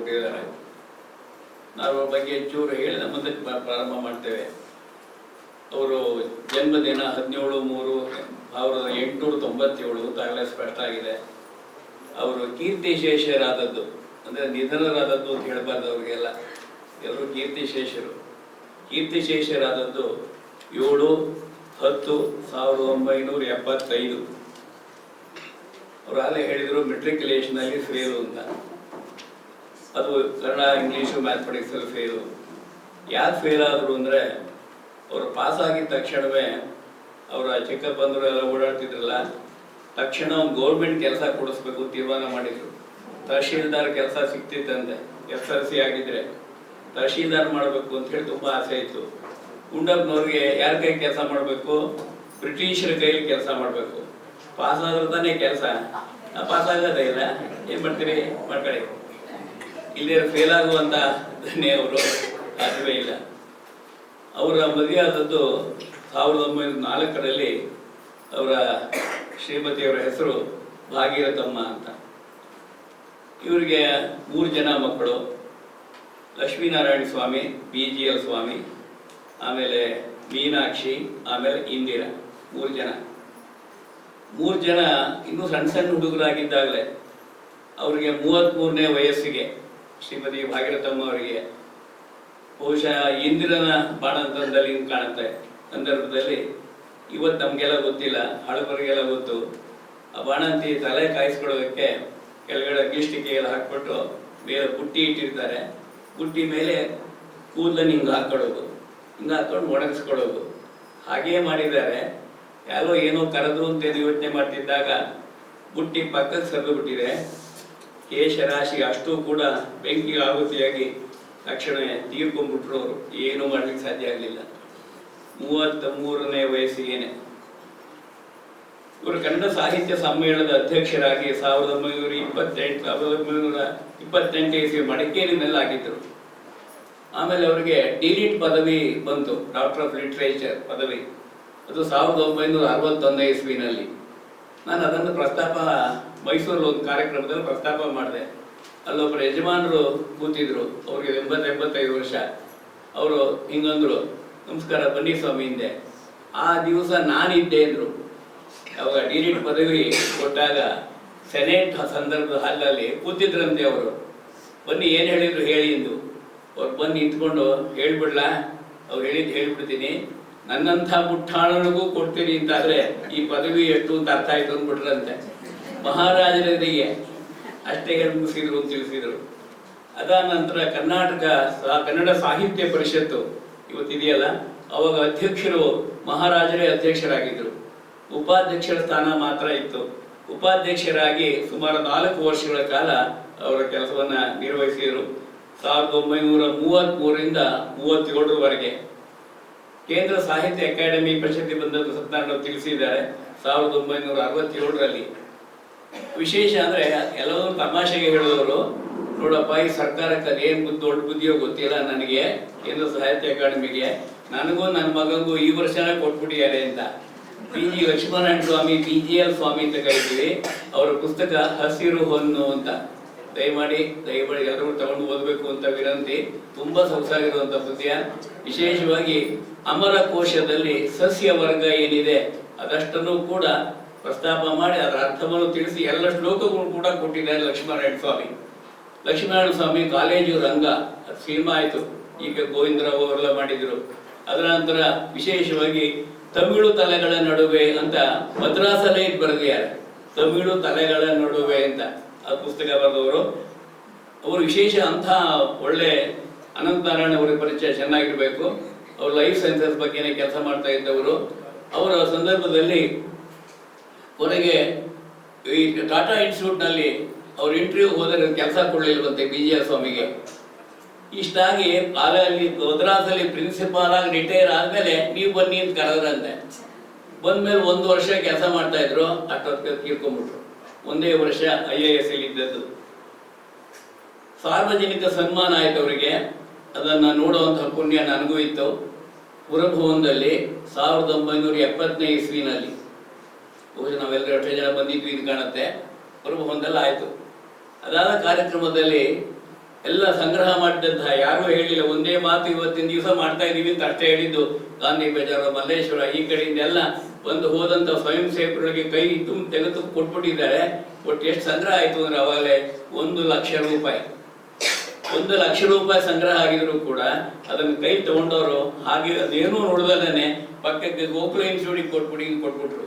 ಕೊಟ್ಟಿದ್ದಾರೆ. ನಾವು ಬಗ್ಗೆ ಚೂರು ಹೇಳಿ ನಮ್ಮ ಮುಂದಕ್ಕೆ ಪ್ರ- ಪ್ರಾರಂಭ ಮಾಡ್ತೇವೆ. ಅವರು ಜನ್ಮದಿನ ಹದಿನೇಳು ಮೂರು ಸಾವಿರದ ಎಂಟುನೂರ ತೊಂಬತ್ತೇಳು, ತಾಗಲೇ ಸ್ಪಷ್ಟ ಆಗಿದೆ. ಅವರು ಕೀರ್ತಿಶೇಷರಾದದ್ದು, ಅಂದರೆ ನಿಧನರಾದದ್ದು ಅಂತ ಹೇಳಬಾರ್ದು ಅವರಿಗೆಲ್ಲ. ಎಲ್ಲರೂ ಕೀರ್ತಿಶೇಷರು. ಕೀರ್ತಿಶೇಷರಾದದ್ದು ಏಳು, ಹತ್ತು, ಸಾವಿರದ ಒಂಬೈನೂರ ಎಪ್ಪತ್ತೈದು. ಅವರು ಆಗಲೇ ಹೇಳಿದರು ಮೆಟ್ರಿಕ್ಯುಲೇಷನಲ್ಲಿ ಸೇರು ಅಂತ. ಅದು ಕನ್ನಡ, ಇಂಗ್ಲೀಷು ಮ್ಯಾಥಮೆಟಿಕ್ಸಲ್ಲಿ ಫೇಲು ಯಾರು ಫೇಲ್ ಆದರು ಅಂದರೆ ಅವರು ಪಾಸ್ ಆಗಿದ ತಕ್ಷಣವೇ ಅವರ ಚಿಕ್ಕಪ್ಪಂದರು ಎಲ್ಲ ಓಡಾಡ್ತಿದ್ರಲ್ಲ, ತಕ್ಷಣ ಒಂದು ಗೌರ್ಮೆಂಟ್ ಕೆಲಸ ಕೊಡಿಸ್ಬೇಕು ತೀರ್ಮಾನ ಮಾಡಿದರು. ತಹಶೀಲ್ದಾರ್ ಕೆಲಸ ಸಿಗ್ತಿತ್ತಂತೆ ಎಸ್ ಎಲ್ ಸಿ ಆಗಿದ್ರೆ. ತಹಶೀಲ್ದಾರ್ ಮಾಡಬೇಕು ಅಂತ ಹೇಳಿ ತುಂಬ ಆಸೆ ಇತ್ತು. ಗುಂಡಪ್ಪನವ್ರಿಗೆ ಯಾರ ಕೈ ಕೆಲಸ ಮಾಡಬೇಕು? ಬ್ರಿಟಿಷರ ಕೈಲಿ ಕೆಲಸ ಮಾಡಬೇಕು. ಪಾಸ್ ಆದ್ರೂ ತಾನೇ ಕೆಲಸ. ಪಾಸ್ ಆಗೋದೇ ಇಲ್ಲ. ಏನು ಮಾಡ್ತೀರಿ? ಮಾಡ್ಕೊಳ್ಳಿ ಇಲ್ಲೇ ಫೇಲ್ ಆಗುವಂತ ಅವರು ಸಾಧ್ಯವೇ ಇಲ್ಲ. ಅವರ ಮದುವೆಯಾದದ್ದು ಸಾವಿರದ ಒಂಬೈನೂರ ನಾಲ್ಕರಲ್ಲಿ ಅವರ ಶ್ರೀಮತಿಯವರ ಹೆಸರು ಭಾಗೀರಥಮ್ಮ ಅಂತ. ಇವರಿಗೆ ಮೂರು ಜನ ಮಕ್ಕಳು, Lakshminarayana Swami, B G L Swami, ಆಮೇಲೆ ಮೀನಾಕ್ಷಿ, ಆಮೇಲೆ ಇಂದಿರಾ, ಮೂರು ಜನ. ಮೂರು ಜನ ಇನ್ನೂ ಸಣ್ಣ ಸಣ್ಣ ಹುಡುಗರಾಗಿದ್ದಾಗಲೇ ಅವರಿಗೆ ಮೂವತ್ತ್ಮೂರನೇ ವಯಸ್ಸಿಗೆ ಶ್ರೀಮತಿ ಭಾಗೀರಥಮ್ಮ ಅವರಿಗೆ ಬಹುಶಃ ಇಂದಿರನ ಬಾಣಂತನದಲ್ಲಿ ಕಾಣುತ್ತೆ. ಸಂದರ್ಭದಲ್ಲಿ ಇವತ್ತು ನಮಗೆಲ್ಲ ಗೊತ್ತಿಲ್ಲ, ಹಳಬರಿಗೆಲ್ಲ ಗೊತ್ತು. ಆ ಬಾಣಂತಿ ತಲೆ ಕಾಯಿಸ್ಕೊಳ್ಳೋದಕ್ಕೆ ಕೆಳಗಡೆ ಗಿಷ್ಟಿಗೆ ಎಲ್ಲ ಹಾಕ್ಬಿಟ್ಟು ಮೇಲೆ ಬುಟ್ಟಿ ಇಟ್ಟಿರ್ತಾರೆ. ಬುಟ್ಟಿ ಮೇಲೆ ಕೂದಲನ್ನು ಹಿಂಗೆ ಹಾಕ್ಕೊಳ್ಳೋದು. ಹಿಂಗೆ ಹಾಕ್ಕೊಂಡು ಒಣಗಿಸ್ಕೊಳ್ಳೋದು. ಹಾಗೆಯೇ ಮಾಡಿದ್ದಾರೆ. ಯಾರೋ ಏನೋ ಕರೆದು ಅಂತ ಯೋಚನೆ ಮಾಡ್ತಿದ್ದಾಗ ಬುಟ್ಟಿ ಪಕ್ಕಕ್ಕೆ ಸರಿದು ಬಿಟ್ಟಿದೆ. ಕೇಶರಾಶಿ ಅಷ್ಟು ಕೂಡ ಬೆಂಕಿ ಆಹುತಿಯಾಗಿ ತಕ್ಷಣವೇ ತೀರ್ಕೊಂಡ್ಬಿಟ್ರು ಅವರು ಏನೂ ಮಾಡ್ಲಿಕ್ಕೆ ಸಾಧ್ಯ ಆಗಲಿಲ್ಲ. ಮೂವತ್ತ ಮೂರನೇ ವಯಸ್ಸಿಗೇನೆ ಇವರು ಕನ್ನಡ ಸಾಹಿತ್ಯ ಸಮ್ಮೇಳನದ ಅಧ್ಯಕ್ಷರಾಗಿ ಸಾವಿರದ ಒಂಬೈನೂರ ಇಪ್ಪತ್ತೆಂಟು, ಸಾವಿರದ ಒಂಬೈನೂರ ಇಪ್ಪತ್ತೆಂಟು ಇಸ್ವಿ ಮಡಿಕೇರಿನಲ್ಲಿ ಆಗಿದ್ದರು. ಆಮೇಲೆ ಅವರಿಗೆ ಡಿಲಿಟ್ ಪದವಿ ಬಂತು ಡಾಕ್ಟರ್ ಆಫ್ ಲಿಟ್ರೇಚರ್ ಪದವಿ. ಅದು ಸಾವಿರದ ಒಂಬೈನೂರ ಅರವತ್ತೊಂದನೇ ಇಸ್ವಿನಲ್ಲಿ. ನಾನು ಅದನ್ನು ಪ್ರಸ್ತಾಪ ಮೈಸೂರಲ್ಲಿ ಒಂದು ಕಾರ್ಯಕ್ರಮದಲ್ಲಿ ಪ್ರಸ್ತಾಪ ಮಾಡಿದೆ. ಅಲ್ಲೊಬ್ಬರು ಯಜಮಾನರು ಕೂತಿದ್ರು. ಅವ್ರಿಗೆ ಎಂಬತ್ತು ಎಂಬತ್ತೈದು ವರ್ಷ. ಅವರು ಹಿಂಗಂದ್ರು, ನಮಸ್ಕಾರ, ಬನ್ನಿ ಸ್ವಾಮಿ ಹಿಂದೆ. ಆ ದಿವಸ ನಾನಿದ್ದೆ ಅಂದ್ರು. ಅವಾಗ ಡಿಲಿಟ್ ಪದವಿ ಕೊಟ್ಟಾಗ ಸೆನೆಟ್ ಸಂದರ್ಭದ ಹಾಲಲ್ಲಿ ಕೂತಿದ್ರಂತೆ ಅವರು. ಬನ್ನಿ, ಏನು ಹೇಳಿದ್ರು ಹೇಳಿ ಎಂದು ಅವ್ರು ಬಂದು ನಿಂತ್ಕೊಂಡು, ಹೇಳ್ಬಿಡ್ಲಾ? ಅವ್ರು ಹೇಳಿದ್ದು ಹೇಳ್ಬಿಡ್ತೀನಿ. ನನ್ನಂಥ ಮುಟ್ಟಾಳನಿಗೂ ಕೊಡ್ತೀನಿ ಅಂತಾದರೆ ಈ ಪದವಿ ಎಷ್ಟು ಅಂತ ಅರ್ಥ ಆಯ್ತು ಅಂದ್ಬಿಟ್ರಂತೆ. ಮಹಾರಾಜರಿಗೆ ಅಷ್ಟೇ ಮುಗಿಸಿದ್ರು ಅಂತ ತಿಳಿಸಿದರು. ಅದಾದ ನಂತರ ಕರ್ನಾಟಕ ಕನ್ನಡ ಸಾಹಿತ್ಯ ಪರಿಷತ್ತು ಇವತ್ತಿದೆಯಲ್ಲ, ಅವಾಗ ಅಧ್ಯಕ್ಷರು ಮಹಾರಾಜರೇ ಅಧ್ಯಕ್ಷರಾಗಿದ್ದರು. ಉಪಾಧ್ಯಕ್ಷರ ಸ್ಥಾನ ಮಾತ್ರ ಇತ್ತು. ಉಪಾಧ್ಯಕ್ಷರಾಗಿ ಸುಮಾರು ನಾಲ್ಕು ವರ್ಷಗಳ ಕಾಲ ಅವರ ಕೆಲಸವನ್ನು ನಿರ್ವಹಿಸಿದರು. ಸಾವಿರದ ಒಂಬೈನೂರ ಮೂವತ್ತ್ ಮೂರರಿಂದ ಮೂವತ್ತೇಳರವರೆಗೆ. ಕೇಂದ್ರ ಸಾಹಿತ್ಯ ಅಕಾಡೆಮಿ ಪ್ರಶಸ್ತಿ ಬಂದದ್ದು ಸತ್ಯನಾರಾಯಣ ತಿಳಿಸಿದ್ದಾರೆ, ಸಾವಿರದ ಒಂಬೈನೂರ ಅರವತ್ತೇಳರಲ್ಲಿ. ವಿಶೇಷ ಅಂದ್ರೆ ಎಲ್ಲವೂ ತಮಾಷೆಗೆ ಹೇಳುವವರು, ನೋಡಪ್ಪ ಈ ಸರ್ಕಾರಕ್ಕೆ ಅದೇನು ಬುದ್ಧಿ, ದೊಡ್ಡ ಬುದ್ಧಿಯೋ ಗೊತ್ತಿಲ್ಲ ನನಗೆ, ಕೇಂದ್ರ ಸಾಹಿತ್ಯ ಅಕಾಡೆಮಿಗೆ. ನನಗೂ ನನ್ನ ಮಗನಿಗೂ ಈ ವರ್ಷನೇ ಕೊಟ್ಬಿಟ್ಟಿದ್ದಾರೆ ಅಂತ. P G Lakshminarayana Swami, P G L Swami ಅಂತ ಕರಿತೀವಿ. ಅವರ ಪುಸ್ತಕ ಹಸಿರು ಹೊನ್ನು ಅಂತ. ದಯಮಾಡಿ ದಯಮಾಡಿ ಎಲ್ಲರೂ ತಗೊಂಡು ಓದಬೇಕು ಅಂತ ವಿನಂತಿ. ತುಂಬಾ ಸೊಗಸಾಗಿರುವಂತ ಪದ್ಯ ವಿಶೇಷವಾಗಿ ಅಮರ ಕೋಶದಲ್ಲಿ ಸಸ್ಯ ವರ್ಗ ಏನಿದೆ, ಅದಷ್ಟನ್ನು ಕೂಡ ಪ್ರಸ್ತಾಪ ಮಾಡಿ ಅದರ ಅರ್ಥವನ್ನು ತಿಳಿಸಿ ಎಲ್ಲ ಶ್ಲೋಕಗಳು ಕೂಡ ಕೊಟ್ಟಿದ್ದಾರೆ ಲಕ್ಷ್ಮೀನಾರಾಯಣ ಸ್ವಾಮಿ. ಲಕ್ಷ್ಮೀನಾರಾಯಣ ಸ್ವಾಮಿ ಕಾಲೇಜು ರಂಗ ಸಿನಿಮಾ ಆಯಿತು. ಈಗ ಗೋವಿಂದರಾವ್ ಅವರೆಲ್ಲ ಮಾಡಿದ್ರು. ಅದರ ನಂತರ ವಿಶೇಷವಾಗಿ ತಮಿಳು ತಲೆಗಳ ನಡುವೆ ಅಂತ ಮದ್ರಾಸಲ್ಲೇ ಇದು ಬರೆದಿದ್ದಾರೆ. ತಮಿಳು ತಲೆಗಳ ನಡುವೆ ಅಂತ ಆ ಪುಸ್ತಕ ಬರೆದವರು. ಅವರು ವಿಶೇಷ ಅಂಥ ಒಳ್ಳೆ ಅನಂತನಾರಾಯಣ ಅವರ ಪರಿಚಯ ಚೆನ್ನಾಗಿರ್ಬೇಕು. ಅವರು ಲೈಫ್ ಸೈನ್ಸಸ್ ಬಗ್ಗೆನೇ ಕೆಲಸ ಮಾಡ್ತಾ ಇದ್ದವರು. ಅವರ ಸಂದರ್ಭದಲ್ಲಿ ಕೊನೆಗೆ ಈ ಟಾಟಾ ಇನ್ಸ್ಟಿಟ್ಯೂಟ್ನಲ್ಲಿ ಅವ್ರ ಇಂಟರ್ವ್ಯೂ ಹೋದರೆ ಕೆಲಸ ಕೊಡಲಿಲ್ವಂತೆ ಬಿ ಜಿ ಸ್ವಾಮಿಗೆ. ಇಷ್ಟಾಗಿ ಅಲ್ಲಿ ಮದ್ರಾಸಲ್ಲಿ ಪ್ರಿನ್ಸಿಪಾಲ್ ಆಗಿ ರಿಟೈರ್ ಆದಮೇಲೆ ನೀವು ಬನ್ನಿ ಅಂತ ಕರೆದ್ರಂತೆ. ಬಂದ್ಮೇಲೆ ಒಂದು ವರ್ಷ ಕೆಲಸ ಮಾಡ್ತಾ ಇದ್ರು, ಅಷ್ಟೊತ್ತಿಗೆ ತೀರ್ಕೊಂಡ್ಬಿಟ್ರು. ಒಂದೇ ವರ್ಷ ಐ ಎ ಎಸ್ ಇದ್ದದ್ದು. ಸಾರ್ವಜನಿಕ ಸನ್ಮಾನ ಆಯ್ತು ಅವರಿಗೆ. ಅದನ್ನು ನೋಡುವಂತಹ ಪುಣ್ಯ ನನಗೂ ಇತ್ತು. ಪುರಭವನದಲ್ಲಿ ಸಾವಿರದ ಒಂಬೈನೂರ ಎಪ್ಪತ್ತನೇ ಇಸ್ವಿನಲ್ಲಿ. ಬಹುಶಃ ನಾವೆಲ್ಲರೂ ಎಷ್ಟೇ ಜನ ಬಂದಿದ್ವಿ ಇದು ಕಾಣುತ್ತೆ. ಪುರಭವನದಲ್ಲಿ ಆಯ್ತು. ಅದಾದ ಕಾರ್ಯಕ್ರಮದಲ್ಲಿ ಎಲ್ಲ ಸಂಗ್ರಹ ಮಾಡಿದಂತಹ ಯಾರೂ ಹೇಳಿಲ್ಲ, ಒಂದೇ ಮಾತು ಇವತ್ತಿನ ದಿವಸ ಮಾಡ್ತಾ ಇದೀವಿ ಅಂತ ಅಷ್ಟೇ ಹೇಳಿದ್ದು ಗಾಂಧಿ ಬಜಾರ್ ಮಲ್ಲೇಶ್ವರ. ಈ ಕಡೆಯಿಂದ ಎಲ್ಲ ಒಂದು ಹೋದಂಥ ಸ್ವಯಂ ಸೇವಕರಿಗೆ ಕೈ ತುಂಬ ತೆಗೆದು ಕೊಟ್ಬಿಟ್ಟಿದ್ದಾರೆ. ಒಟ್ಟು ಎಷ್ಟು ಸಂಗ್ರಹ ಆಯ್ತು ಅಂದ್ರೆ ಅವಾಗಲೇ ಒಂದು ಲಕ್ಷ ರೂಪಾಯಿ. ಒಂದು ಲಕ್ಷ ರೂಪಾಯಿ ಸಂಗ್ರಹ ಆಗಿದ್ರು ಕೂಡ ಅದನ್ನು ಕೈ ತಗೊಂಡವರು ಹಾಗೆ ಅದೇನೂ ನೋಡ್ದಲೇನೆ ಪಕ್ಕಕ್ಕೆ ಗೋಕುಲ ಇನ್ಸ್ಟಿಟ್ಯೂಟಿಗೆ ಕೊಟ್ಬಿಟ್ಟು, ಕೊಟ್ಬಿಟ್ರು.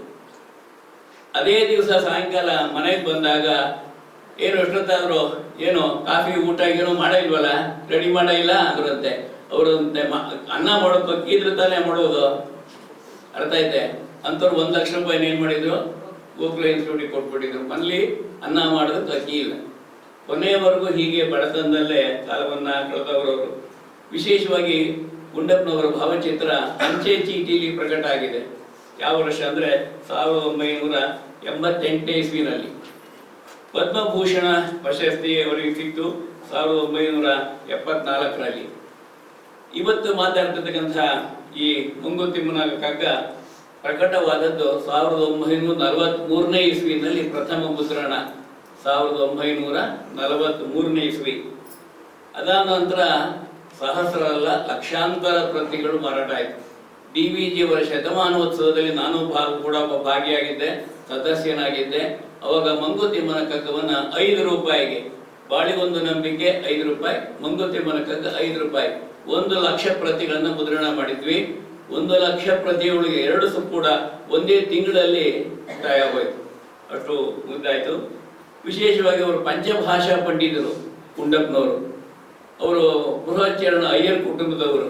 ಅದೇ ದಿವಸ ಸಾಯಂಕಾಲ ಮನೆಗೆ ಬಂದಾಗ ಏನು ಎಷ್ಟೊತ್ತಾದ್ರು ಏನು ಕಾಫಿ, ಊಟ ಏನೋ ಮಾಡಿಲ್ವಲ್ಲ ರೆಡಿ ಮಾಡ ಇಲ್ಲ ಅಂದ್ರಂತೆ. ಅವರಂತೆ ಅನ್ನ ಮಾಡೋದು, ಅಕ್ಕಿ ಇದ್ರೆ ತಾನೇ ಮಾಡೋದು. ಅರ್ಥ ಐತೆ ಅಂಥವ್ರು ಒಂದು ಲಕ್ಷ ರೂಪಾಯಿ ಏನ್ ಮಾಡಿದ್ರು? ಗೋಕುಲ ಇನ್ಸ್ಟಿಟ್ಯೂಟಿಗೆ ಕೊಟ್ಬಿಟ್ಟಿದ್ರು. ಮನೇಲಿ ಅನ್ನ ಮಾಡೋದಕ್ಕೆ ಅಕ್ಕಿ ಇಲ್ಲ. ಕೊನೆಯವರೆಗೂ ಹೀಗೆ ಬಡತನದಲ್ಲೇ ಕಾಲವನ್ನ ಕಳೆದವರವರು. ವಿಶೇಷವಾಗಿ ಗುಂಡಪ್ಪನವರ ಭಾವಚಿತ್ರ ಅಂಚೆ ಚೀಟಿಲಿ ಪ್ರಕಟ ಆಗಿದೆ. ಯಾವ ವರ್ಷ ಅಂದ್ರೆ ಸಾವಿರದ ಒಂಬೈನೂರ ಎಂಬತ್ತೆಂಟನೇ ಇಸ್ವಿನಲ್ಲಿ. ಪದ್ಮಭೂಷಣ ಪ್ರಶಸ್ತಿ ಅವರಿಗೆ ಸಿಕ್ತು ಸಾವಿರದ ಒಂಬೈನೂರ ಎಪ್ಪತ್ನಾಲ್ಕರಲ್ಲಿ. ಇವತ್ತು ಮಾತಾಡ್ತಿರ್ತಕ್ಕಂತಹ ಈ ಮುಂಗುತಿಮ್ಮನ ಕಗ್ಗ ಪ್ರಕಟವಾದದ್ದು ಸಾವಿರದ ಒಂಬೈನೂರ ನಲವತ್ತ್ ಮೂರನೇ ಇಸ್ವಿನಲ್ಲಿ ಪ್ರಥಮ ಮುದ್ರಣ, ಸಾವಿರದ ಒಂಬೈನೂರ ನಲವತ್ತ್ ಮೂರನೇ ಇಸ್ವಿ. ಅದಾದ ನಂತರ ಸಹಸ್ರ ಅಲ್ಲ ಲಕ್ಷಾಂತರ ಪ್ರತಿಗಳು ಮಾರಾಟ ಆಯಿತು. ಡಿ ವಿ ಜಿಯವರ ಶತಮಾನೋತ್ಸವದಲ್ಲಿ ನಾನು ಭಾಗ ಕೂಡ ಒಬ್ಬ ಭಾಗಿಯಾಗಿದ್ದೆ, ಸದಸ್ಯನಾಗಿದ್ದೆ. ಅವಾಗ ಮಂಗುತಿಮ್ಮನ ಕಗ್ಗವನ್ನ ಐದು ರೂಪಾಯಿಗೆ, ಬಾಳಿಗೊಂದು ನಂಬಿಕೆ ಐದು ರೂಪಾಯಿ ಮಂಗುತಿಮ್ಮನ ಕಗ್ಗ ಐದು ರೂಪಾಯಿ. ಒಂದು ಲಕ್ಷ ಪ್ರತಿಗಳನ್ನು ಮುದ್ರಣ ಮಾಡಿದ್ವಿ. ಒಂದು ಲಕ್ಷ ಪ್ರತಿಗಳಿಗೆ ಎರಡು ಸು ಕೂಡ ಒಂದೇ ತಿಂಗಳಲ್ಲಿ ಹೋಯ್ತು ಅಷ್ಟು ಮುದ್ದಾಯ್ತು. ವಿಶೇಷವಾಗಿ ಅವರು ಪಂಚಭಾಷಾ ಪಂಡಿತರು ಕುಂಡಪ್ಪನವರು ಅವರು ಬೃಹಚರಣ ಅಯ್ಯರ್ ಕುಟುಂಬದವರು.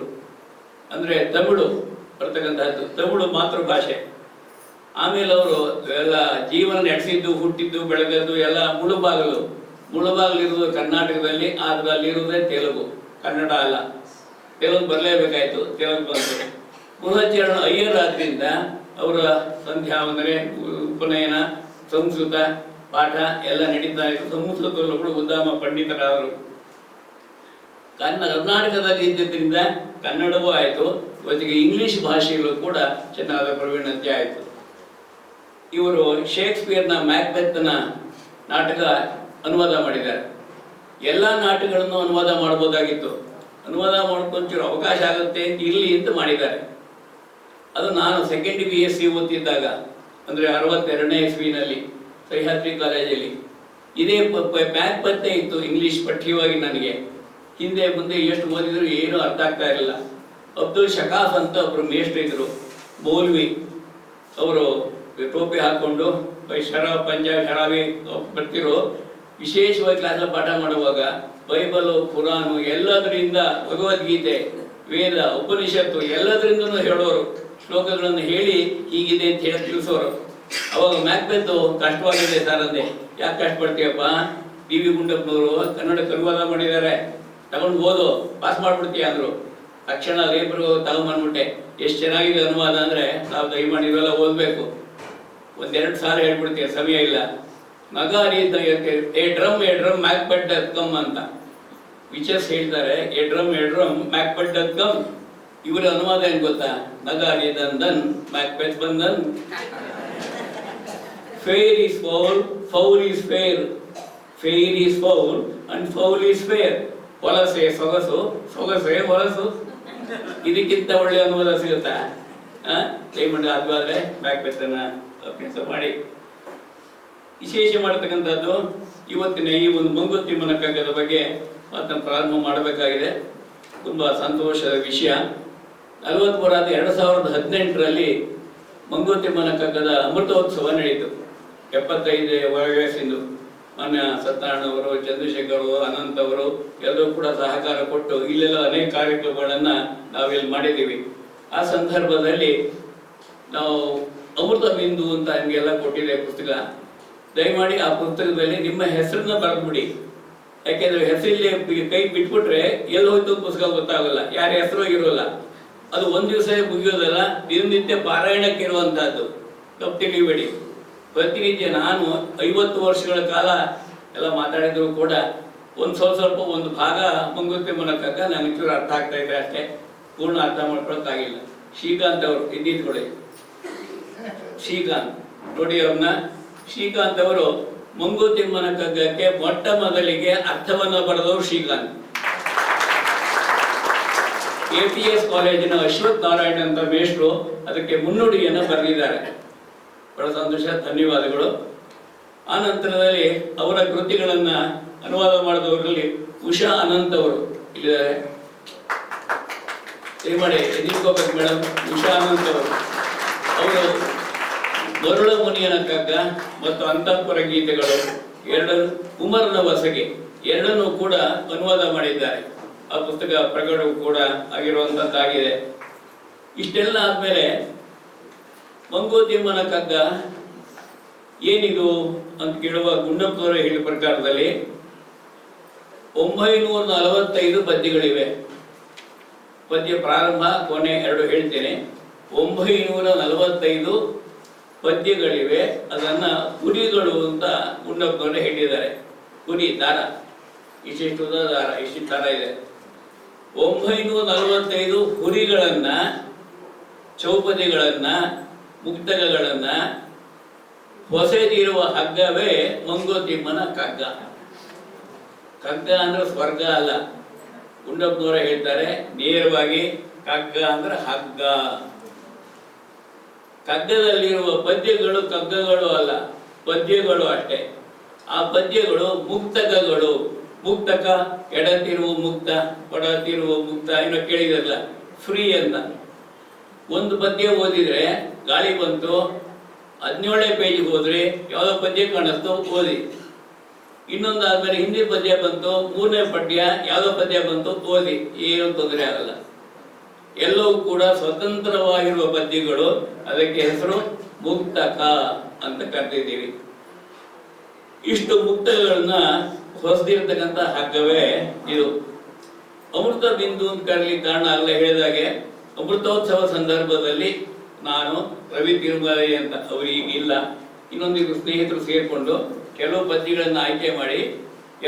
ಅಂದ್ರೆ ತಮಿಳು. ಬರ್ತಕ್ಕಂತಹದ್ದು. ತಮಿಳು ಮಾತೃಭಾಷೆ. ಆಮೇಲೆ ಅವರು ಎಲ್ಲ ಜೀವನ ನಡೆಸಿದ್ದು, ಹುಟ್ಟಿದ್ದು ಬೆಳೆದದ್ದು ಎಲ್ಲ ಮುಳುಬಾಗಲು. ಮುಳುಬಾಗಲು ಇರುವುದು ಕರ್ನಾಟಕದಲ್ಲಿ, ಆದ್ರೆ ಅಲ್ಲಿರುವುದೇ ತೆಲುಗು. ಕನ್ನಡ ಅಲ್ಲ. ತೆಲುಗು ಬರಲೇಬೇಕಾಯ್ತು, ತೆಲುಗು ಬಂತು. ಬೃಹಚರಣ ಅಯ್ಯರಾದ್ರಿಂದ ಅವರ ಸಂಧ್ಯಾ ವಂದನೆ ಉಪನಯನ, ಸಂಸ್ಕೃತ ಪಾಠ ಎಲ್ಲ ನಡೀತಾ ಇತ್ತು. ಸಂಸ್ಕೃತದಲ್ಲೂ ಕೂಡ ಉದ್ದಾಮ ಪಂಡಿತರಾದರು. ಕನ್ನಡ ಕರ್ನಾಟಕದಲ್ಲಿ ಇದ್ದಿದ್ದರಿಂದ ಕನ್ನಡವೂ ಆಯಿತು, ಜೊತೆಗೆ ಇಂಗ್ಲಿಷ್ ಭಾಷೆಯಲ್ಲೂ ಕೂಡ ಚೆನ್ನಾದ ಪ್ರವೀಣತೆ ಆಯಿತು. ಇವರು ಶೇಕ್ಸ್ಪಿಯರ್ನ ಮ್ಯಾಕ್ಬೆತ್ನ ನಾಟಕ ಅನುವಾದ ಮಾಡಿದ್ದಾರೆ. ಎಲ್ಲ ನಾಟಕಗಳನ್ನು ಅನುವಾದ ಮಾಡ್ಬೋದಾಗಿತ್ತು ಅನುವಾದ ಮಾಡ್ಕೊಂತಿರೋ ಅವಕಾಶ ಆಗುತ್ತೆ ಇರಲಿ ಅಂತ ಮಾಡಿದ್ದಾರೆ. ಅದು ನಾನು ಸೆಕೆಂಡ್ ಬಿ ಎಸ್ ಸಿ ಓದ್ತಿದ್ದಾಗ, ಅಂದರೆ ಅರವತ್ತೆರಡನೇ ಇಸ್ವಿನಲ್ಲಿ ಸಹ್ಯಾದ್ರಿ ಕಾಲೇಜಲ್ಲಿ. ಇದೇ ಪತ್ತೆ ಇತ್ತು ಇಂಗ್ಲಿಷ್ ಪಠ್ಯವಾಗಿ ನನಗೆ. ಹಿಂದೆ ಮುಂದೆ ಎಷ್ಟು ಓದಿದ್ರು ಏನೂ ಅರ್ಥ ಆಗ್ತಾ ಇರಲಿಲ್ಲ. ಅಬ್ದುಲ್ ಶಕಾಫ್ ಅಂತ ಒಬ್ರು ಮೇಷ್ಟ್ರು ಇದ್ರು, ಮೌಲ್ವಿ. ಅವರು ಟೋಪಿ ಹಾಕೊಂಡು ಶರ ಪಂಜಾಬ್ ಶರಾಬಿ ಬರ್ತಿರೋ. ವಿಶೇಷವಾಗಿ ಕ್ಲಾಸಲ್ಲಿ ಪಾಠ ಮಾಡುವಾಗ ಬೈಬಲು, ಕುರಾನು ಎಲ್ಲದರಿಂದ ಭಗವದ್ಗೀತೆ, ವೇದ, ಉಪನಿಷತ್ತು ಎಲ್ಲದರಿಂದ ಹೇಳೋರು. ಶ್ಲೋಕಗಳನ್ನು ಹೇಳಿ ಹೀಗಿದೆ ಅಂತ ಹೇಳಿ ತಿಳಿಸೋರು. ಅವಾಗ ಮ್ಯಾಕ್ಬೆತ್ತು ಕಷ್ಟವಾಗಿದೆ ಸರ್ ಅಂದೆ. ಯಾಕೆ ಕಷ್ಟಪಡ್ತೀಯಪ್ಪ? ಡಿ ವಿ ಗುಂಡಪ್ಪನವರು ಕನ್ನಡ ಅನುವಾದ ಮಾಡಿದ್ದಾರೆ. ತಗೊಂಡು ಓದು ಪಾಸ್ ಮಾಡ್ಬಿಡ್ತೀಯ ಅಂದ್ರು. ತಕ್ಷಣ ಲೇಬರ್ ತಗೊಂಬಂದ್ಬಿಟ್ಟೆ ಎಷ್ಟು ಚೆನ್ನಾಗಿದೆ ಅನುವಾದ ಅಂದ್ರೆ ನಾವು ದಯಮಾಡಿ ಇವೆಲ್ಲ ಓದ್ಬೇಕು. ಒಂದೆರಡು ಸಾಲ ಹೇಳ್ಬಿಡ್ತೀಯ, ಸಮಯ ಇಲ್ಲ. ನಗಾರಿ a drum a drum Macbeth come ಅಂತ. ವಿಚಸ್ ಹೇಳ್ತಾರೆ a drum a drum Macbeth come ಇವರ ಅನುವಾದ ಏನು ಗೊತ್ತಾ? ನಗಾರಿ ದನ್ Macbeth Bandhan fair is foul foul is fair fair is foul and foul is fair ಹೊಲಸೆ, ಸೊಗಸು, ಸೊಗಸೆ, ಹೊಲಸು. ಇದಕ್ಕಿಂತ ಒಳ್ಳೆ ಅನುವಾದ ಸಿಗುತ್ತಾ ದಯಮಾಡಿ ಅದಾದ್ರೆ ಬ್ಯಾಕ್ ಬೆತ್ತನ್ನ ಅಭ್ಯಾಸ ಮಾಡಿ. ವಿಶೇಷ ಮಾಡತಕ್ಕಂಥದ್ದು ಇವತ್ತಿನ ಈ ಒಂದು ಮಂಗುತಿಮ್ಮನ ಕಗ್ಗದ ಬಗ್ಗೆ ಮಾತನ್ನು ಪ್ರಾರಂಭ ಮಾಡಬೇಕಾಗಿದೆ. ತುಂಬಾ ಸಂತೋಷದ ವಿಷಯ. ನಲವತ್ಮೂರಾದ ಎರಡು ಸಾವಿರದ ಹದಿನೆಂಟರಲ್ಲಿ ಮಂಗುತಿಮ್ಮನ ಕಗ್ಗದ ಅಮೃತೋತ್ಸವ ನಡೆಯಿತು. ಎಪ್ಪತ್ತೈದು ವಯಸ್ಸಿಂದು ಮಾನ್ಯ ಸತ್ಯನಾರಾಯಣವರು ಚಂದ್ರಶೇಖರ್ ಅವರು ಅನಂತ್ ಅವರು ಎಲ್ಲರೂ ಕೂಡ ಸಹಕಾರ ಕೊಟ್ಟು ಇಲ್ಲೆಲ್ಲ ಅನೇಕ ಕಾರ್ಯಕ್ರಮಗಳನ್ನ ನಾವಿಲ್ಲಿ ಮಾಡಿದ್ದೀವಿ. ಆ ಸಂದರ್ಭದಲ್ಲಿ ನಾವು ಅಮೃತ ಬಿಂದು ಅಂತ ನಿಮಗೆಲ್ಲ ಕೊಟ್ಟಿದೆ ಪುಸ್ತಕ. ದಯಮಾಡಿ ಆ ಪುಸ್ತಕದಲ್ಲಿ ನಿಮ್ಮ ಹೆಸರನ್ನ ಬರೆದ್ಬಿಡಿ. ಯಾಕೆಂದ್ರೆ ಹೆಸರಿಲ್ಲೇ ಕೈ ಬಿಟ್ಬಿಟ್ರೆ ಎಲ್ಲಿ ಹೋಯ್ತು ಪುಸ್ತಕ ಗೊತ್ತಾಗಲ್ಲ. ಯಾರ ಹೆಸರು ಇರೋಲ್ಲ. ಅದು ಒಂದ್ ದಿವಸ ಮುಗಿಯೋದಲ್ಲ. ದಿನನಿತ್ಯ ಪಾರಾಯಣಕ್ಕೆ ಇರುವಂತಹದ್ದು. ತಪ್ಪು ತಿಳಿಬೇಡಿ ಪ್ರತಿನಿತ್ಯ ನಾನು ಐವತ್ತು ವರ್ಷಗಳ ಕಾಲ ಎಲ್ಲ ಮಾತಾಡಿದ್ರು ಕೂಡ ಒಂದು ಸ್ವಲ್ಪ ಸ್ವಲ್ಪ ಒಂದು ಭಾಗ ಮಂಗುತ್ತೆ ಕಗ್ಗ ನನಗೆ ಚೂರು ಅರ್ಥ ಆಗ್ತಾ ಇದೆ ಅಷ್ಟೇ. ಪೂರ್ಣ ಅರ್ಥ ಮಾಡ್ಕೊಳಕ್ಕಾಗಿಲ್ಲ. ಶ್ರೀಕಾಂತ್ ಅವರು ಇದ್ದಿದ್ಕೊಳ್ಳಿ ಶ್ರೀಕಾಂತ್, ನೋಡಿ ಅವ್ರನ್ನ ಶ್ರೀಕಾಂತ್ ಅವರು ಮಂಗುತಿಮ್ಮನ ಕಗ್ಗಕ್ಕೆ ಮೊಟ್ಟ ಮೊದಲಿಗೆ ಅರ್ಥವನ್ನ ಬರೆದವರು ಶ್ರೀಕಾಂತ್. ಎ ಪಿ ಎಸ್ ಕಾಲೇಜಿನ ಅಶ್ವಥ್ ನಾರಾಯಣ್ ಅಂತ ಮೇಷ್ಟ್ರು ಅದಕ್ಕೆ ಮುನ್ನುಡಿಯನ್ನು ಬರೆದಿದ್ದಾರೆ. ಬಹಳ ಸಂತೋಷ, ಧನ್ಯವಾದಗಳು. ಆ ನಂತರದಲ್ಲಿ ಅವರ ಕೃತಿಗಳನ್ನ ಅನುವಾದ ಮಾಡಿದವರಲ್ಲಿ ಉಷಾ ಅನಂತ್ ಅವರು ಇಲ್ಲಿದ್ದಾರೆ. ದಯಮಾಡಿ ಎದುರ್ಕೋಬೇಕು ಮೇಡಮ್ ಉಷಾ ಅನಂತ್ ಅವರು. ಅವರು ಮರುಳ ಮುನಿಯನ ಕಗ್ಗ ಮತ್ತು ಅಂತಃಪುರ ಗೀತೆಗಳು ಎರಡನ್ನು ಕುಮಾರನ ವಸಗೆ, ಎರಡನ್ನೂ ಕೂಡ ಅನುವಾದ ಮಾಡಿದ್ದಾರೆ. ಆ ಪುಸ್ತಕ ಪ್ರಕಟವು ಕೂಡ ಆಗಿರುವಂತದ್ದಾಗಿದೆ. ಇಷ್ಟೆಲ್ಲ ಆದ್ಮೇಲೆ ಮಂಗೋತಿಮ್ಮನ ಕಗ್ಗ ಏನಿದು ಅಂತ ಕೇಳುವ ಗುಂಡಪ್ಪನವರ ಹೇಳಿ ಪ್ರಕಾರದಲ್ಲಿ ಒಂಬೈನೂರ ನಲವತ್ತೈದು ಪದ್ಯಗಳಿವೆ. ಪದ್ಯ ಪ್ರಾರಂಭ, ಕೊನೆ ಎರಡು ಹೇಳ್ತೇನೆ. ಒಂಬೈನೂರ ನಲವತ್ತೈದು ಪದ್ಯಗಳಿವೆ. ಅದನ್ನ ಕುರಿಗಳು ಅಂತ ಗುಂಡಪ್ಪನವರು ಹೇಳಿದ್ದಾರೆ. ಕುರಿ, ದಾರ. ಇಷ್ಟಿಷ್ಟು ದಾರ ಇಷ್ಟಿಷ್ಟು ದಾರ ಇದೆ. ಒಂಬೈನೂರ ನಲವತ್ತೈದು ಕುರಿಗಳನ್ನು, ಚೌಪದಿಗಳನ್ನ ಮುಕ್ತಕಗಳನ್ನ ಹೊಸೆದಿರುವ ಹಗ್ಗವೇ ಮಂಗೋತಿಮ್ಮನ ಕಗ್ಗ. ಕಗ್ಗ ಅಂದ್ರೆ ಸ್ವರ್ಗ ಅಲ್ಲ. ಗುಂಡಪ್ಪನವರ ಹೇಳ್ತಾರೆ, ನೇರವಾಗಿ ಕಗ್ಗ ಅಂದ್ರೆ ಹಗ್ಗ. ಕಗ್ಗದಲ್ಲಿರುವ ಪದ್ಯಗಳು ಕಗ್ಗಗಳು ಅಲ್ಲ, ಪದ್ಯಗಳು ಅಷ್ಟೇ. ಆ ಪದ್ಯಗಳು ಮುಕ್ತಕಗಳು. ಮುಕ್ತಕ, ಎಡತಿರುವ ಮುಕ್ತ, ಒಡತಿರುವ ಮುಕ್ತ ಏನೋ ಕೇಳಿದ್ರಲ್ಲ, ಫ್ರೀ ಅಂತ. ಒಂದು ಪದ್ಯ ಓದಿದ್ರೆ ಗಾಳಿ ಬಂತು ಹದಿನೇಳನೇ ಪೇಜಿಗೆ ಹೋದ್ರೆ ಯಾವುದೋ ಪದ್ಯ ಕಾಣಿಸ್ತು, ಓದಿ. ಇನ್ನೊಂದು ಆದ್ಮೇಲೆ ಹಿಂದಿ ಪದ್ಯ ಬಂತು, ಮೂರನೇ ಪದ್ಯ ಯಾವುದೋ ಪದ್ಯ ಬಂತು, ಓದಿ. ಏನು ತೊಂದರೆ ಆಗಲ್ಲ. ಎಲ್ಲವೂ ಕೂಡ ಸ್ವತಂತ್ರವಾಗಿರುವ ಪದ್ಯಗಳು, ಅದಕ್ಕೆ ಹೆಸರು ಮುಕ್ತಕ ಅಂತ ಕರೆದಿದ್ದೀವಿ. ಇಷ್ಟು ಮುಕ್ತಗಳನ್ನ ಹೊಸದಿರ್ತಕ್ಕಂಥ ಹಗ್ಗವೇ ಇದು. ಅಮೃತ ಬಿಂದು ಅಂತ ಕರೀಲಿಕ್ಕೆ ಕಾರಣ ಆಗಲೇ ಹೇಳಿದಾಗೆ, ಅಮೃತೋತ್ಸವ ಸಂದರ್ಭದಲ್ಲಿ ನಾನು ರವಿ ತಿರುಮಲೆ ಅಂತ ಅವರು ಈಗ ಇಲ್ಲ. ಇನ್ನೊಂದಿಬ್ಬರು ಸ್ನೇಹಿತರು ಸೇರಿಕೊಂಡು ಕೆಲವು ಪದ್ಯಗಳನ್ನು ಆಯ್ಕೆ ಮಾಡಿ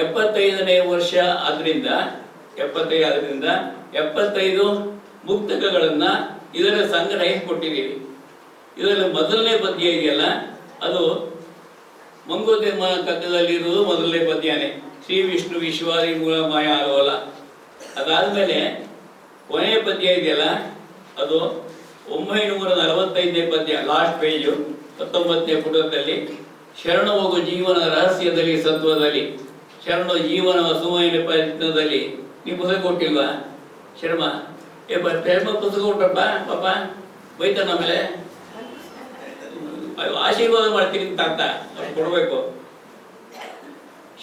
ಎಪ್ಪತ್ತೈದನೇ ವರ್ಷ ಆದ್ರಿಂದ, ಎಪ್ಪತ್ತೈದು ಆದ್ರಿಂದ ಎಪ್ಪತ್ತೈದು ಮುಕ್ತಕಗಳನ್ನ ಇದರ ಸಂಗ್ರಹ ಕೊಟ್ಟಿದ್ದೀವಿ. ಇದರಲ್ಲಿ ಮೊದಲನೇ ಪದ್ಯ ಇದೆಯಲ್ಲ, ಅದು ಮಂಗೋತಿಮ್ಮನ ಕಗ್ಗದಲ್ಲಿರುವುದು ಮೊದಲನೇ ಪದ್ಯನೇ. ಶ್ರೀ ವಿಷ್ಣು ವಿಶ್ವಾದಿ ಮೂಲ ಮಾಯ ಅದಾದ್ಮೇಲೆ ಕೊನೆಯ ಪದ್ಯ ಇದೆಯಲ್ಲ, ಅದು ಒಂಬೈನೂರ ನಲವತ್ತೈದನೇ ಪದ್ಯ ಲಾಸ್ಟ್ ಪೇಜು, ಹತ್ತೊಂಬತ್ತನೇ ಪುಟದಲ್ಲಿ, ಶರಣ ಜೀವನ ರಹಸ್ಯದಲ್ಲಿ, ಸತ್ವದಲ್ಲಿ. ಶರಣ ಜೀವನ ಸುಮೈನ ಪ್ರಯತ್ನದಲ್ಲಿ. ನೀವು ಪುಸ್ತಕ ಕೊಟ್ಟಿಲ್ವಾ? ಶರ್ಮ, ಏ ಶರ್ಮ ಪುಸ್ತಕ ಕೊಟ್ಟಪ್ಪ, ಪಾಪ. ಬೈತಾನ ಆಮೇಲೆ? ಆಶೀರ್ವಾದ ಮಾಡ್ತೀನಿ ಅಂತ ಅರ್ಥ. ಅವ್ರು ಕೊಡಬೇಕು.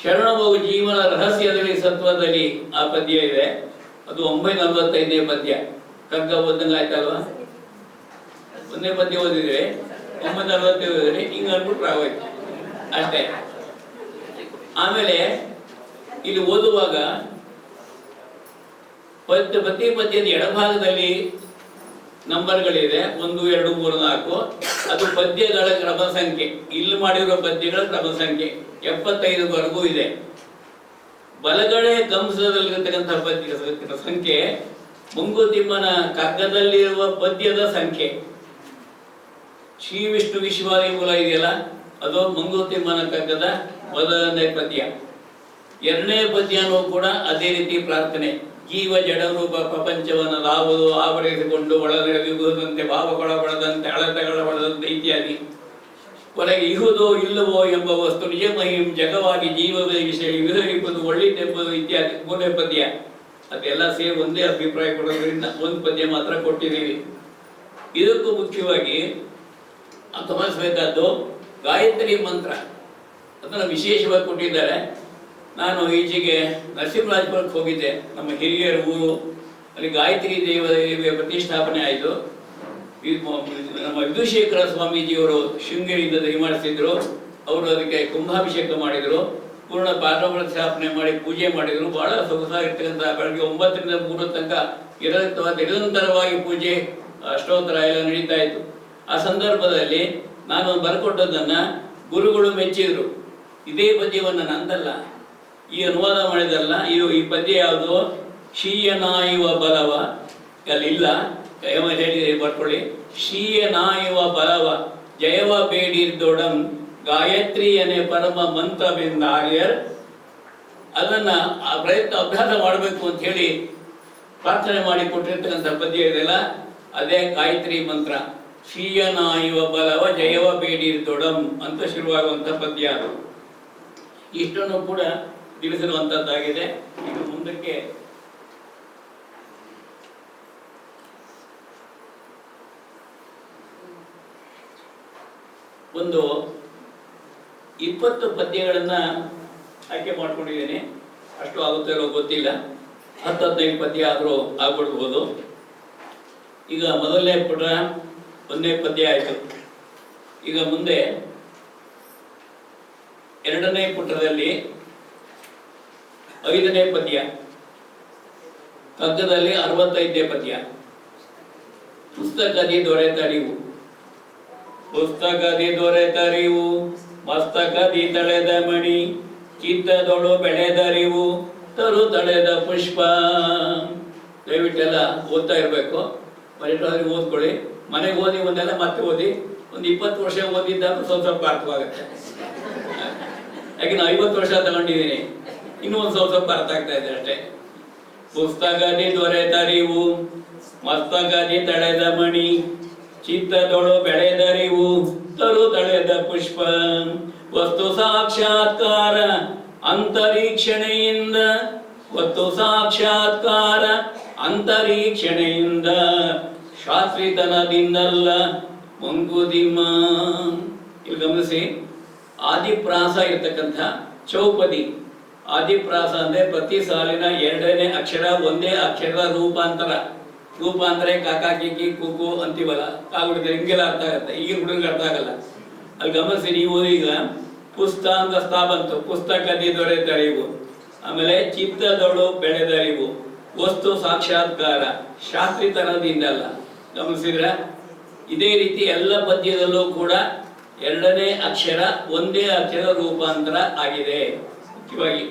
ಶರಣ ಜೀವನ ರಹಸ್ಯದಲ್ಲಿ, ಸತ್ವದಲ್ಲಿ ಆ ಪದ್ಯ ಇದೆ. ಅದು ಒಂಬೈನೂರ ನಲವತ್ತೈದನೇ ಪದ್ಯ. ಕಗ್ಗ ಬಂದಂಗೆ ಆಯ್ತಲ್ವಾ? ಒಂದನೇ ಪದ್ಯ ಓದಿದ್ರೆ ಒಂಬತ್ತು ಅರವತ್ತು ಓದಿದ್ರೆ ಹಿಂಗ ಅನ್ಬಿಟ್ರೆ ಆಗೋಯ್ತು. ಅಷ್ಟೇ. ಆಮೇಲೆ ಇಲ್ಲಿ ಓದುವಾಗ ಪದ್ಯ, ಪ್ರತಿ ಪದ್ಯದ ಎಡಭಾಗದಲ್ಲಿ ನಂಬರ್ಗಳಿದೆ. ಒಂದು, ಎರಡು, ಮೂರು, ನಾಲ್ಕು. ಅದು ಪದ್ಯಗಳ ಕ್ರಮ ಸಂಖ್ಯೆ ಇಲ್ಲಿ ಮಾಡಿರೋ ಪದ್ಯಗಳ ಕ್ರಮ ಸಂಖ್ಯೆ ಎಪ್ಪತ್ತೈದವರೆಗೂ ಇದೆ. ಬಲಗಡೆ ಕಂಸದಲ್ಲಿರ್ತಕ್ಕಂಥ ಪದ್ಯ ಸಂಖ್ಯೆ, ಮುಂಗುತಿಮ್ಮನ ಕಗ್ಗದಲ್ಲಿರುವ ಪದ್ಯದ ಸಂಖ್ಯೆ. ಶ್ರೀ ವಿಷ್ಣು ವಿಶ್ವಾರಿ ಮೂಲ ಇದೆಯಲ್ಲ? ಅದು ಮಂಗುತಿಮ್ಮನ ಕಗ್ಗದ ಮೊದಲನೇ ಪದ್ಯ. ಎರಡನೇ ಪದ್ಯನೂ ಕೂಡ ಅದೇ ರೀತಿ ಪ್ರಾರ್ಥನೆ. ಜೀವ ಜಡರೂಪ ಪ್ರಪಂಚವನ್ನು ಲಾವುದು, ಆವರಿಸಿಕೊಂಡು ಒಳಗೆ ಭಾವಗಳ ಬಳದಂತೆ ಅಳತೆಗಳ ಬಳದಂತೆ ಇತ್ಯಾದಿ. ಕೊನೆಗೆ ಇಹುದೋ, ಇಲ್ಲವೋ ಎಂಬ ವಸ್ತು ನಿಜಮಹಿಂ ಜಗವಾಗಿ ಜೀವವೇ ವಿಷಯ, ವಿಹರಿಪದು, ಒಳ್ಳಿತೆಂಬುದು ಇತ್ಯಾದಿ. ಮೂರನೇ ಪದ್ಯ. ಅದೆಲ್ಲ ಸೇರಿ ಒಂದೇ ಅಭಿಪ್ರಾಯ ಕೊಡೋದ್ರಿಂದ ಒಂದು ಪದ್ಯ ಮಾತ್ರ ಕೊಟ್ಟಿದ್ದೀವಿ. ಇದಕ್ಕೂ ಮುಖ್ಯವಾಗಿ ಗಮನಿಸಬೇಕಾದ್ದು ಗಾಯತ್ರಿ ಮಂತ್ರ ಅದನ್ನು ವಿಶೇಷವಾಗಿ ಕೊಟ್ಟಿದ್ದಾರೆ. ನಾನು ಈಚೆಗೆ ನರಸಿಂಹರಾಜಪುರಕ್ಕೆ ಹೋಗಿದ್ದೆ. ನಮ್ಮ ಹಿರಿಯರ ಊರು. ಅಲ್ಲಿ ಗಾಯತ್ರಿ ದೇವ ಪ್ರತಿಷ್ಠಾಪನೆ ಆಯಿತು. ನಮ್ಮ ವಿಧುಶೇಖರ ಸ್ವಾಮೀಜಿಯವರು ಶೃಂಗೇರಿಯಿಂದ ದಯಮಾಡಿಸಿದ್ರು ಅವರು ಅದಕ್ಕೆ ಕುಂಭಾಭಿಷೇಕ ಮಾಡಿದರು. ಪೂರ್ಣ ಪಾಠಗಳ ಸ್ಥಾಪನೆ ಮಾಡಿ ಪೂಜೆ ಮಾಡಿದರು. ಬಹಳ ಸೊಗಸಾಗಿರ್ತಕ್ಕಂಥ ಬೆಳಗ್ಗೆ ಒಂಬತ್ತರಿಂದ ಮೂರು ತನಕ ನಿರಂತರವಾಗಿ ಪೂಜೆ, ಅಷ್ಟೋತ್ತರ ಎಲ್ಲ ನಡೀತಾ ಇತ್ತು. ಆ ಸಂದರ್ಭದಲ್ಲಿ ನಾನು ಬರ್ಕೊಟ್ಟದ್ದನ್ನು ಗುರುಗಳು ಮೆಚ್ಚಿದ್ರು. ಇದೇ ಪದ್ಯವನ್ನು ನಂದಲ್ಲ. ಈ ಅನುವಾದ ಮಾಡಿದಲ್ಲ ಇದು ಈ ಪದ್ಯ ಯಾವುದು? ಶೀಯನಾಯುವ ಬಲವ. ಅಲ್ಲಿಲ್ಲ ಇಲ್ಲ ದಯಮಾಡಿ ಹೇಳಿ ಬರ್ಕೊಳ್ಳಿ. ಶೀಯನಾಯುವ ಬಲವ. ಜಯವ ಬೇಡಿದ್ದೊಡಂ ಗಾಯತ್ರಿ ಎನೆ ಪರಮ ಮಂತ್ರವೆಂದ ಆರ್ಯರ್. ಅದನ್ನ ಆ ಪ್ರಯತ್ನ ಅಭ್ಯಾಸ ಮಾಡಬೇಕು ಅಂತ ಹೇಳಿ ಪ್ರಾರ್ಥನೆ ಮಾಡಿ ಕೊಟ್ಟಿರ್ತಕ್ಕಂಥ ಪದ್ಯ ಇದೆಯಲ್ಲ ಅದೇ ಗಾಯತ್ರಿ ಮಂತ್ರ. ಶ್ರೀಯನಾಯುವ ಬಲವ ಜಯವ ಬೇಡಿ ದೊಡಂ ಅಂತ ಶುರುವಾಗುವಂಥ ಪದ್ಯ ಅದು. ಇಷ್ಟನ್ನು ಕೂಡ ತಿಳಿಸಿರುವಂತದ್ದಾಗಿದೆ. ಇದು ಮುಂದಕ್ಕೆ ಒಂದು ಇಪ್ಪತ್ತು ಪದ್ಯಗಳನ್ನ ಆಯ್ಕೆ ಮಾಡ್ಕೊಂಡಿದ್ದೀನಿ. ಅಷ್ಟು ಆಗುತ್ತೋ ಇಲ್ಲೋ ಗೊತ್ತಿಲ್ಲ. ಹತ್ತು ಹದಿನೈದು ಪದ್ಯ ಆದರೂ ಆಗ್ಬಿಡ್ಬೋದು. ಈಗ ಮೊದಲನೇ ಪುಟ ಒಂದನೇ ಪದ್ಯ ಆಯಿತು. ಈಗ ಮುಂದೆ ಎರಡನೇ ಪುಟದಲ್ಲಿ ಐದನೇ ಪದ್ಯ, ಕಗ್ಗದಲ್ಲಿ ಅರವತ್ತೈದನೇ ಪದ್ಯ. ಪುಸ್ತಕದಿ ದೊರೆತರಿವು ಪುಸ್ತಕದಿ ದೊರೆತರಿವು ಮಸ್ತಕದಿ ತಳೆದ ಮಣಿ, ಚಿತ್ತದೊಳು ಬೆಳೆದರಿವು, ತರು ತಳೆದ ಪುಷ್ಪ. ದಯವಿಟ್ಟೆಲ್ಲ ಓದ್ತಾ ಇರಬೇಕು. ಬರೀಟಲ್ಲಿ ಓದ್ಕೊಳ್ಳಿ. ಮನೆಗೆ ಓದಿ ಒಂದೆಲ್ಲ ಮತ್ತೆ ಓದಿ. ಒಂದು ಇಪ್ಪತ್ತು ವರ್ಷ ಓದಿದ್ದಾಗ ಸ್ವಲ್ಪ ಸ್ವಲ್ಪ ಅರ್ಥವಾಗುತ್ತೆ. ಯಾಕೆ ನಾನು ಐವತ್ತು ವರ್ಷ ತಗೊಂಡಿದ್ದೀನಿ. ಇನ್ನೂ ಒಂದು ಸ್ವಲ್ಪ ಸ್ವಲ್ಪ ಅರ್ಥ ಆಗ್ತಾ ಇದೆ ಅಷ್ಟೇ. ಪುಸ್ತಕದಿ ದೊರೆತರಿವು ಮಸ್ತಕದಿ ತಳೆದ ಮಣಿ, ಚಿತ್ತದೊಳು ಬೆಳೆದರಿವು ತರು ತಳೆದ ಪುಷ್ಪ. ವಸ್ತು ಸಾಕ್ಷಾತ್ಕಾರ, ಅಂತರೀಕ್ಷಣೆಯಿಂದ. ವಸ್ತು ಸಾಕ್ಷಾತ್ಕಾರ, ಅಂತರೀಕ್ಷಣೆಯಿಂದ. ಶಾಸ್ತ್ರಿತನದಿಂದಲ್ಲ ಮಂಗುದಿಮ್ಮ ಇಲ್ಲಿ ಗಮನಿಸಿ, ಆದಿಪ್ರಾಸ ಇರ್ತಕ್ಕಂಥ ಚೌಪದಿ. ಆದಿಪ್ರಾಸ ಅಂದ್ರೆ ಪ್ರತಿ ಸಾಲಿನ ಎರಡನೇ ಅಕ್ಷರ ಒಂದೇ ಅಕ್ಷರದ ರೂಪಾಂತರ. ರೂಪಾಂತರ ಕಾಕಾ ಕಿಕ್ಕಿ ಕುಕು ಅಂತೀವಲ್ಲ ಕಾಗುಡಿದ್ರೆ ಹಿಂಗೆಲ್ಲ ಅರ್ಥ ಆಗುತ್ತೆ ಈಗ ಹುಡುಗ ಅರ್ಥ ಆಗಲ್ಲ. ಅಲ್ಲಿ ಗಮನಿಸಿ, ನೀವು ಈಗ ಪುಸ್ತಕ ಸ್ಥಾ ಬಂತು ಪುಸ್ತಕದಿ ದೊರೆತರಿವು ಆಮೇಲೆ ಚಿತ್ತದೊಳು ಬೆಳೆದರಿವು ವಸ್ತು ಸಾಕ್ಷಾತ್ಕಾರ, ಶಾಸ್ತ್ರಿತನದಿಂದಲ್ಲ. ಗಮನಿಸಿದ್ರ ಇದೇ ರೀತಿ ಎಲ್ಲ ಪದ್ಯದಲ್ಲೂ ಕೂಡ ಎರಡನೇ ಅಕ್ಷರ ಒಂದೇ ಅಕ್ಷರ ರೂಪಾಂತರ ಆಗಿದೆ. ಮುಖ್ಯವಾಗಿ